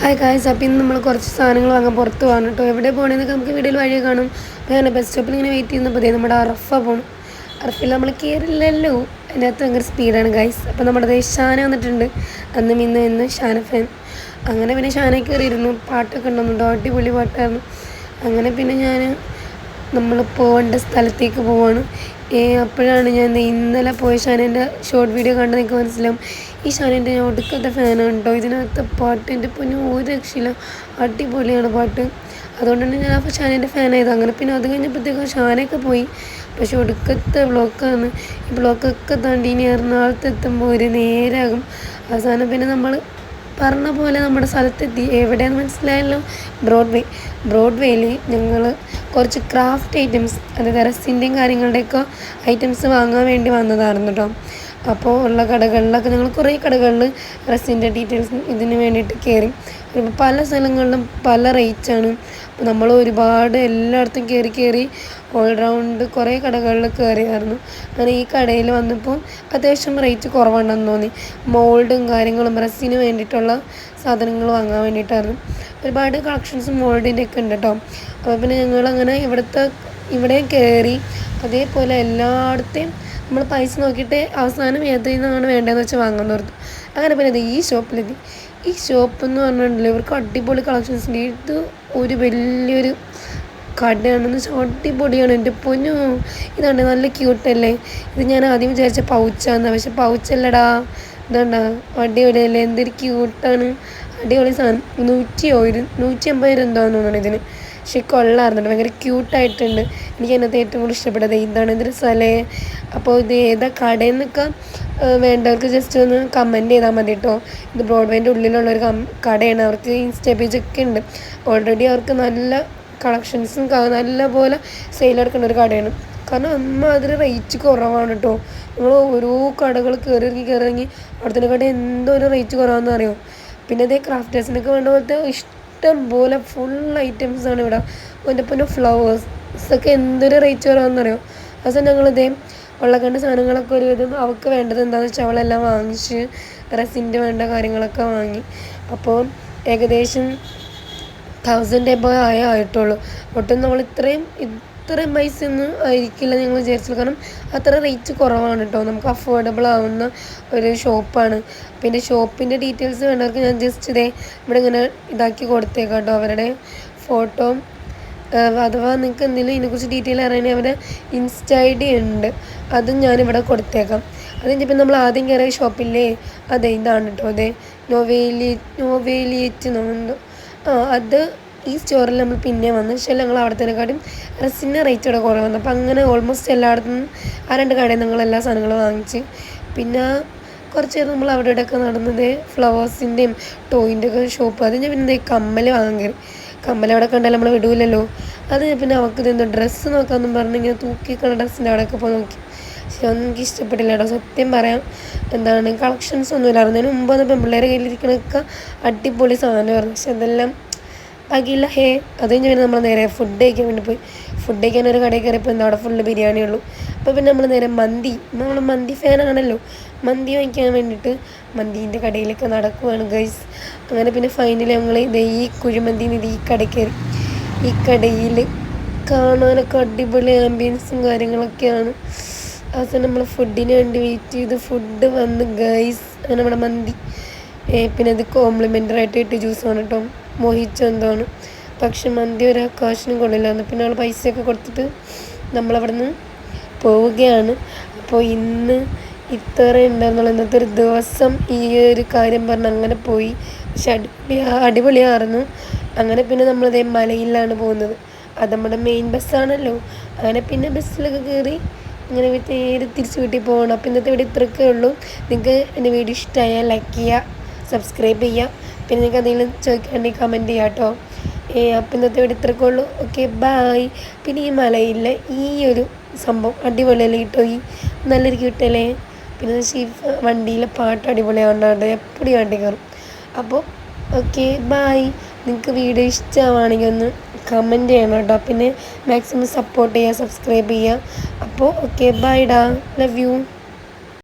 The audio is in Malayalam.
ഹായ് കായ്സ് അപ്പം ഇന്ന് നമ്മൾ കുറച്ച് സാധനങ്ങൾ വാങ്ങാൻ പുറത്ത് പോകണം കേട്ടോ. എവിടെ പോകണമെന്നൊക്കെ നമുക്ക് വീട്ടിൽ വഴി കാണും. അപ്പോൾ ഞാൻ ബസ് സ്റ്റോപ്പിൽ ഇങ്ങനെ വെയിറ്റ് ചെയ്യുന്നപ്പോൾ ദേ നമ്മുടെ അറഫ പോകണം അറഫിൽ നമ്മൾ കയറില്ലല്ലോ അതിനകത്ത് ഭയങ്കര സ്പീഡാണ് ഗൈസ് അപ്പോൾ നമ്മുടെ ഷാന വന്നിട്ടുണ്ട്. അന്നും ഇന്ന് ഇന്ന് ഷാന ഫാൻ അങ്ങനെ പിന്നെ ഷാന കയറിയിരുന്നു പാട്ടൊക്കെ ഉണ്ടെന്നുണ്ടോ അടിപൊളി പാട്ടായിരുന്നു. അങ്ങനെ പിന്നെ ഞാൻ നമ്മൾ പോകേണ്ട സ്ഥലത്തേക്ക് പോവാണ്. ഏ അപ്പോഴാണ് ഞാൻ ഇന്നലെ പോയ ഷാനേന്റെ ഷോർട്ട് വീഡിയോ കണ്ട് എനിക്ക് മനസ്സിലാവും. ഈ ഷാനേന്റെ ഞാൻ ഒടുക്കത്തെ ഫാനാണ് കേട്ടോ ഇതിനകത്ത് പാട്ട് എന്റെ പൊന്നു ഒരു രക്ഷയില്ല. അടിപൊളിയാണ് പാട്ട്. അതുകൊണ്ട് തന്നെ ഞാൻ അപ്പോൾ ഷാനേന്റെ ഫാനായത് അങ്ങനെ പിന്നെ അത് കഴിഞ്ഞപ്പോഴത്തേക്കും ഷാനൊക്കെ പോയി. പക്ഷെ ഒടുക്കത്തെ ബ്ലോക്കാണ് ഈ ബ്ലോക്കൊക്കെ താണ്ടി ഇനി എറണാകുളത്ത് എത്തുമ്പോൾ ഒരു നേരാകും. അവസാനം പിന്നെ നമ്മൾ പറഞ്ഞ പോലെ നമ്മുടെ സ്ഥലത്തെത്തി. എവിടെയാണെന്ന് മനസ്സിലായല്ലോ? ബ്രോഡ്വേ ബ്രോഡ്വേയിൽ ഞങ്ങൾ കുറച്ച് ക്രാഫ്റ്റ് ഐറ്റംസ് അതായത് റെസിന്റെയും കാര്യങ്ങളുടെയൊക്കെ ഐറ്റംസ് വാങ്ങാൻ വേണ്ടി വന്നതായിരുന്നു കേട്ടോ അപ്പോൾ ഉള്ള കടകളിലൊക്കെ ഞങ്ങൾ കുറേ കടകളിൽ ഡ്രസ്സിന്റെ ഡീറ്റെയിൽസ് ഇതിന് വേണ്ടിയിട്ട് കയറി. ഇപ്പോൾ പല സ്ഥലങ്ങളിലും പല റേറ്റാണ് അപ്പോൾ നമ്മൾ ഒരുപാട് എല്ലായിടത്തും കയറി കയറി ഓൾറൗണ്ട് കുറേ കടകളിൽ കയറിയായിരുന്നു. അങ്ങനെ ഈ കടയിൽ വന്നപ്പോൾ അത്യാവശ്യം റേറ്റ് കുറവുണ്ടെന്ന് തോന്നി. മോൾഡും കാര്യങ്ങളും ഡ്രസ്സിന് വേണ്ടിയിട്ടുള്ള സാധനങ്ങൾ വാങ്ങാൻ വേണ്ടിയിട്ടായിരുന്നു. ഒരുപാട് കളക്ഷൻസും മോൾഡിന്റെ ഒക്കെ ഉണ്ട് കേട്ടോ. അപ്പോൾ പിന്നെ ഞങ്ങളങ്ങനെ ഇവിടുത്തെ ഇവിടെ കയറി അതേപോലെ എല്ലായിടത്തെയും നമ്മൾ പൈസ നോക്കിയിട്ട് അവസാനം നിന്നാണ് വേണ്ടതെന്ന് വെച്ചാൽ വാങ്ങാൻ ഓർത്തു അങ്ങനെ പിന്നെ ഈ ഷോപ്പിലെത്തി ഈ ഷോപ്പ് എന്ന് പറഞ്ഞിട്ടുണ്ടെങ്കിൽ ഇവർക്ക് അടിപൊളി കളക്ഷൻസ് ഉണ്ട്. ഇത് ഒരു വലിയൊരു കടയാണെന്ന് വെച്ചാൽ അടിപൊളിയാണ്. എന്റെ പൊന്നു ഇതാണ് നല്ല ക്യൂട്ടല്ലേ ഇത് ഞാൻ ആദ്യം വിചാരിച്ച പൗച്ചാന്ന് പക്ഷെ പൗച്ചല്ലടാ. ഇതാണ്ടാ അടിപൊളിയല്ലേ? എന്തൊരു ക്യൂട്ടാണ് അടിപൊളി സാധനം. നൂറ്റി ഒരു നൂറ്റി അമ്പത് രൂപ എന്താണെന്ന് തോന്നുന്നു ഇതിന്. പക്ഷെ കൊള്ളാറുണ്ട് ഭയങ്കര ക്യൂട്ടായിട്ടുണ്ട്. എനിക്ക് അതിനകത്ത് ഏറ്റവും കൂടുതൽ ഇഷ്ടപ്പെട്ടത് ഇതാണ്. ഇതൊരു സ്ഥലേ. അപ്പോൾ ഇത് ഏതാ കടയിൽ നിന്നൊക്കെ വേണ്ടവർക്ക് ജസ്റ്റ് ഒന്ന് കമന്റ് ചെയ്താൽ മതി കേട്ടോ ഇത് ബ്രോഡ്ബാൻഡ് ഉള്ളിലുള്ള ഒരു കടയാണ്. അവർക്ക് ഇൻസ്റ്റാ പേജൊക്കെ ഉണ്ട്. ഓൾറെഡി അവർക്ക് നല്ല കളക്ഷൻസും നല്ല പോലെ സെയിൽ എടുക്കുന്ന ഒരു കടയാണ്. കാരണം അമ്മ അതിൽ റേറ്റ് കുറവാണ് കേട്ടോ നമ്മൾ ഓരോ കടകൾ കയറി ഇറങ്ങി കയറി ഇറങ്ങി അവിടുത്തെ കട എന്തോ ഒരു റേറ്റ് കുറവാണെന്ന് അറിയോ പിന്നെ അതേ ക്രാഫ്റ്റേഴ്സിനൊക്കെ വേണ്ട പോലത്തെ ഇഷ്ടം പോലെ ഫുൾ ആണ് ഇവിടെ. എന്റെ പിന്നെ ഫ്ലവേഴ്സ് ഒക്കെ എന്തൊരു റേറ്റ് കുറവാണെന്നറിയോ അവസാനം ഞങ്ങളിതേ ഉള്ളക്കണ്ട സാധനങ്ങളൊക്കെ ഒരു വിധം അവൾക്ക് വേണ്ടത് എന്താണെന്ന് വെച്ചാൽ അവളെല്ലാം വാങ്ങിച്ച് റെസിന്റെ വേണ്ട കാര്യങ്ങളൊക്കെ വാങ്ങി. അപ്പോൾ ഏകദേശം തൗസൻഡ് എബോ ആയേ ആയിട്ടുള്ളൂ. ഒട്ടും നമ്മൾ ഇത്രയും ഇത്രയും പൈസ ഒന്നും ആയിരിക്കില്ല ഞങ്ങൾ വിചാരിച്ചത്. കാരണം അത്ര റേറ്റ് കുറവാണ് കേട്ടോ നമുക്ക് അഫോർഡബിൾ ആവുന്ന ഒരു ഷോപ്പാണ് പിന്നെ ഷോപ്പിന്റെ ഡീറ്റെയിൽസ് വേണ്ടവർക്ക് ഞാൻ ജസ്റ്റ് ഇതേ ഇവിടെ ഇങ്ങനെ ഇതാക്കി കൊടുത്തേക്കാം കേട്ടോ അവരുടെ ഫോട്ടോ അഥവാ നിങ്ങൾക്ക് എന്തെങ്കിലും ഇതിനെക്കുറിച്ച് ഡീറ്റെയിൽ അറിയണേ അവരുടെ ഇൻസ്റ്റ ഐ ഡി ഉണ്ട്. അതും ഞാനിവിടെ കൊടുത്തേക്കാം. അത് കഴിഞ്ഞപ്പോൾ നമ്മൾ ആദ്യം കയറിയ ഷോപ്പില്ലേ അതെ ഇതാണ് കേട്ടോ അതെ നോവേലി നോവേലിയേറ്റ് നോ ആ അത് ഈ സ്റ്റോറിൽ നമ്മൾ പിന്നെ വന്നു പക്ഷേ ഞങ്ങൾ അവിടത്തേക്കാട്ടും ഡ്രസ്സിന്റെ റേറ്റ് ഇവിടെ വന്നു അപ്പോൾ അങ്ങനെ ഓൾമോസ്റ്റ് എല്ലായിടത്തും ആ രണ്ട് കടയിൽ നിങ്ങൾ എല്ലാ സാധനങ്ങളും വാങ്ങിച്ച് പിന്നെ കുറച്ച് നമ്മൾ അവിടെ ഇവിടെയൊക്കെ നടന്നത് ഫ്ലവേഴ്സിന്റെയും ടോയിന്റെ ഒക്കെ ഷോപ്പ് അത് ഞാൻ പിന്നെ കമ്മൽ വാങ്ങാൻ കയറി. കമ്മൽ അവിടെ കണ്ടാൽ നമ്മൾ വിടൂലല്ലോ. അത് പിന്നെ അവൾക്ക് ഇതെന്തോ ഡ്രസ്സ് നോക്കാമെന്നും പറഞ്ഞ് ഇങ്ങനെ തൂക്കിക്കണ ഡ്രസ്സിന്റെ അവിടെയൊക്കെ പോയി നോക്കി. പക്ഷെ ഒന്നും എനിക്ക് ഇഷ്ടപ്പെട്ടില്ല കേട്ടോ. സത്യം പറയാം. എന്താണ് കളക്ഷൻസ് ഒന്നും ഇല്ലായിരുന്നു അതിന് മുമ്പ് വന്നപ്പോൾ പിള്ളേരെ കയ്യിലിരിക്കണൊക്കെ അടിപൊളി സാധനമായിരുന്നു. പക്ഷെ അതെല്ലാം ബാക്കിയില്ല ഹേ അത് കഴിഞ്ഞ് പിന്നെ നമ്മൾ നേരെ ഫുഡ് കഴിക്കാൻ വേണ്ടി പോയി. ഫുഡ് കഴിക്കാൻ ഒരു കടയിൽ കയറിയപ്പോൾ എന്താ അവിടെ ഫുള്ള് ബിരിയാണി ഉള്ളൂ. അപ്പോൾ പിന്നെ നമ്മൾ നേരെ മന്തി. നമ്മൾ മന്തി ഫാനാണല്ലോ മന്തി വാങ്ങിക്കാൻ വേണ്ടിയിട്ട് മന്തീന്റെ കടയിലൊക്കെ നടക്കുവാണ് ഗൈസ് അങ്ങനെ പിന്നെ ഫൈനലി ഞങ്ങൾ ഇത് ഈ കുഴിമന്തി ഇത് ഈ കടയിൽ കയറി. ഈ കടയിൽ കാണാനൊക്കെ അടിപൊളി ആംബിയൻസും കാര്യങ്ങളൊക്കെയാണ്. അവസാനം നമ്മൾ ഫുഡിന് വേണ്ടി വെയിറ്റ് ചെയ്ത് ഫുഡ് വന്ന് ഗൈസ് അങ്ങനെ നമ്മുടെ മന്തി പിന്നെ ഇത് കോംപ്ലിമെന്ററി ആയിട്ട് കിട്ടിയ ജ്യൂസാണ് കേട്ടോ മോഹിച്ച എന്താണ്. പക്ഷെ മന്തി ഒരു ആകാശനും കൊള്ളില്ലായിരുന്നു പിന്നെ ആൾ പൈസയൊക്കെ കൊടുത്തിട്ട് നമ്മളവിടുന്ന് പോവുകയാണ്. അപ്പോൾ ഇന്ന് ഇത്ര ഉണ്ടായിരുന്നുള്ളൂ ഇന്നത്തെ ഒരു ദിവസം ഈ ഒരു കാര്യം പറഞ്ഞ് അങ്ങനെ പോയി. പക്ഷെ അടിപൊളി അടിപൊളിയായിരുന്നു. അങ്ങനെ പിന്നെ നമ്മളിതേ മലയിലാണ് പോകുന്നത്. അത് നമ്മുടെ മെയിൻ ബസ്സാണല്ലോ അങ്ങനെ പിന്നെ ബസ്സിലൊക്കെ കയറി അങ്ങനെ നേരെ തിരിച്ച് വീട്ടിൽ പോകണം. അപ്പോൾ ഇന്നത്തെ വീഡിയോ ഇത്രയൊക്കെ ഉള്ളൂ. നിങ്ങൾക്ക് എന്റെ വീഡിയോ ഇഷ്ടമായാൽ ലൈക്ക് ചെയ്യുക സബ്സ്ക്രൈബ് ചെയ്യുക പിന്നെ നിങ്ങൾക്ക് എന്തെങ്കിലും ചോദിക്കുകയാണെങ്കിൽ കമന്റ് ചെയ്യാം കേട്ടോ ഏ അപ്പം ഇന്നത്തെ ഇവിടെ ഇത്രയൊക്കെ ഉള്ളൂ. ഓക്കെ ബായ് പിന്നെ ഈ മലയിലെ ഈ ഒരു സംഭവം അടിപൊളിയല്ലേ കിട്ടോ ഈ? നല്ലൊരു കിട്ടല്ലേ പിന്നെ ഈ വണ്ടിയിലെ പാട്ട് അടിപൊളിയാവുന്നുണ്ട് എപ്പോഴും വണ്ടി കയറും. അപ്പോൾ ഓക്കെ ബായ് നിങ്ങൾക്ക് വീഡിയോ ഇഷ്ടമാണെങ്കിൽ ഒന്ന് കമന്റ് ചെയ്യണം കേട്ടോ പിന്നെ മാക്സിമം സപ്പോർട്ട് ചെയ്യുക സബ്സ്ക്രൈബ് ചെയ്യുക അപ്പോൾ ഓക്കെ ബൈ ഡാ ലവ് യു